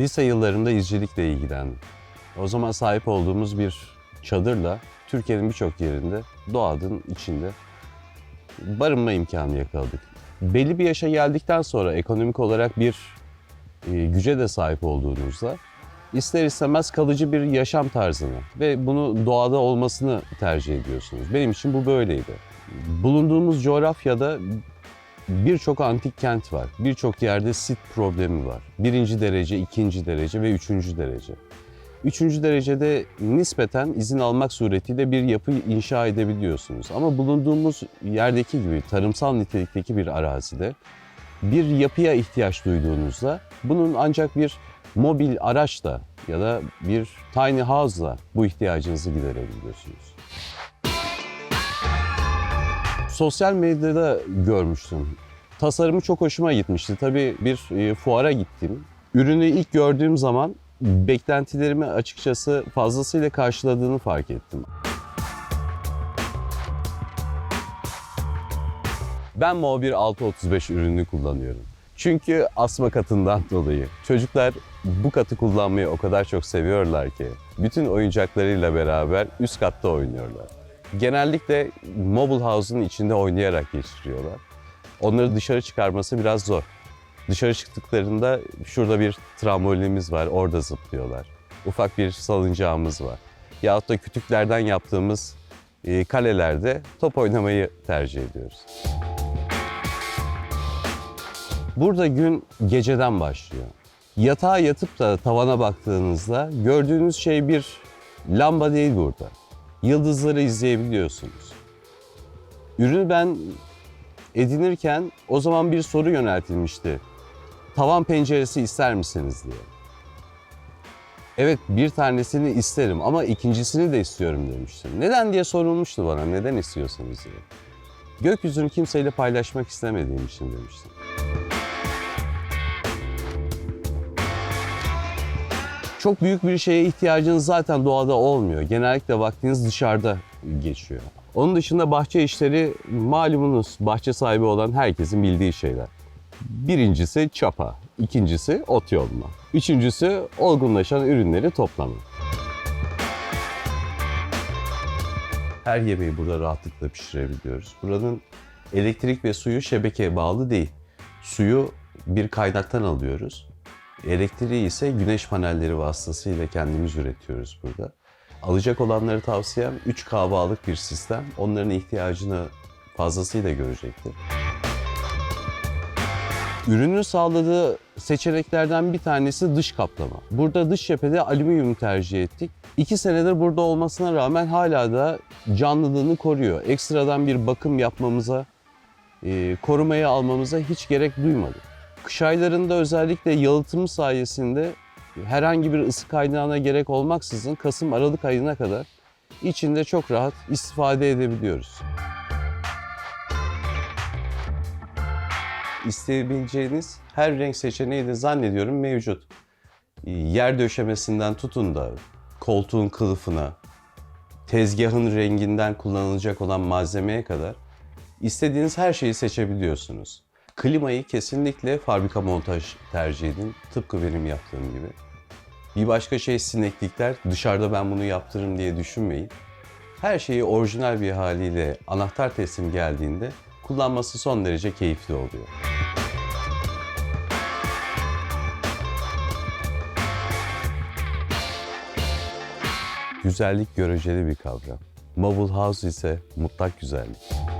Lise yıllarında izcilikle ilgilendim. O zaman sahip olduğumuz bir çadırla Türkiye'nin birçok yerinde doğanın içinde barınma imkanı yakaladık. Belli bir yaşa geldikten sonra ekonomik olarak bir e, güce de sahip olduğunuzda ister istemez kalıcı bir yaşam tarzını ve bunu doğada olmasını tercih ediyorsunuz. Benim için bu böyleydi. Bulunduğumuz coğrafyada birçok antik kent var. Birçok yerde sit problemi var. Birinci derece, ikinci derece ve üçüncü derece. Üçüncü derecede nispeten izin almak suretiyle bir yapı inşa edebiliyorsunuz. Ama bulunduğumuz yerdeki gibi tarımsal nitelikteki bir arazide bir yapıya ihtiyaç duyduğunuzda bunun ancak bir mobil araçla ya da bir tiny house'la bu ihtiyacınızı giderebiliyorsunuz. Sosyal medyada görmüştüm. Tasarımı çok hoşuma gitmişti. Tabii bir e, fuara gittim. Ürünü ilk gördüğüm zaman beklentilerimi açıkçası fazlasıyla karşıladığını fark ettim. Ben Mo1 635 ürünü kullanıyorum. Çünkü asma katından dolayı. Çocuklar bu katı kullanmayı o kadar çok seviyorlar ki bütün oyuncaklarıyla beraber üst katta oynuyorlar. Genellikle Mobile House'un içinde oynayarak geçiriyorlar. Onları dışarı çıkarması biraz zor. Dışarı çıktıklarında şurada bir trambolinimiz var, orada zıplıyorlar. Ufak bir salıncağımız var. Yahut da kütüklerden yaptığımız e, kalelerde top oynamayı tercih ediyoruz. Burada gün geceden başlıyor. Yatağa yatıp da tavana baktığınızda gördüğünüz şey bir lamba değil burada. Yıldızları izleyebiliyorsunuz. Ürünü ben edinirken o zaman bir soru yöneltilmişti. Tavan penceresi ister misiniz diye. Evet bir tanesini isterim ama ikincisini de istiyorum demiştim. Neden diye sorulmuştu bana neden istiyorsunuz diye. Gökyüzünü kimseyle paylaşmak istemediğim için demiştim. Çok büyük bir şeye ihtiyacınız zaten doğada olmuyor. Genellikle vaktiniz dışarıda geçiyor. Onun dışında bahçe işleri malumunuz bahçe sahibi olan herkesin bildiği şeyler. Birincisi çapa, ikincisi ot yolma, üçüncüsü olgunlaşan ürünleri toplama. Her yemeği burada rahatlıkla pişirebiliyoruz. Buranın elektrik ve suyu şebekeye bağlı değil. Suyu bir kaynaktan alıyoruz. Elektriği ise güneş panelleri vasıtasıyla kendimiz üretiyoruz burada. Alacak olanları tavsiyem 3 kahvalık bir sistem. Onların ihtiyacını fazlasıyla görecektir. Ürünün sağladığı seçeneklerden bir tanesi dış kaplama. Burada dış cephede alüminyum tercih ettik. İki senedir burada olmasına rağmen hala da canlılığını koruyor. Ekstradan bir bakım yapmamıza, e, korumaya almamıza hiç gerek duymadık. Kış aylarında özellikle yalıtım sayesinde herhangi bir ısı kaynağına gerek olmaksızın Kasım-Aralık ayına kadar içinde çok rahat istifade edebiliyoruz. İsteyebileceğiniz her renk seçeneği de zannediyorum mevcut. Yer döşemesinden tutun da koltuğun kılıfına, tezgahın renginden kullanılacak olan malzemeye kadar istediğiniz her şeyi seçebiliyorsunuz. Klimayı kesinlikle fabrika montaj tercih edin. Tıpkı benim yaptığım gibi. Bir başka şey sineklikler. Dışarıda ben bunu yaptırırım diye düşünmeyin. Her şeyi orijinal bir haliyle anahtar teslim geldiğinde kullanması son derece keyifli oluyor. Güzellik göreceli bir kavram. Mobile House ise mutlak güzellik.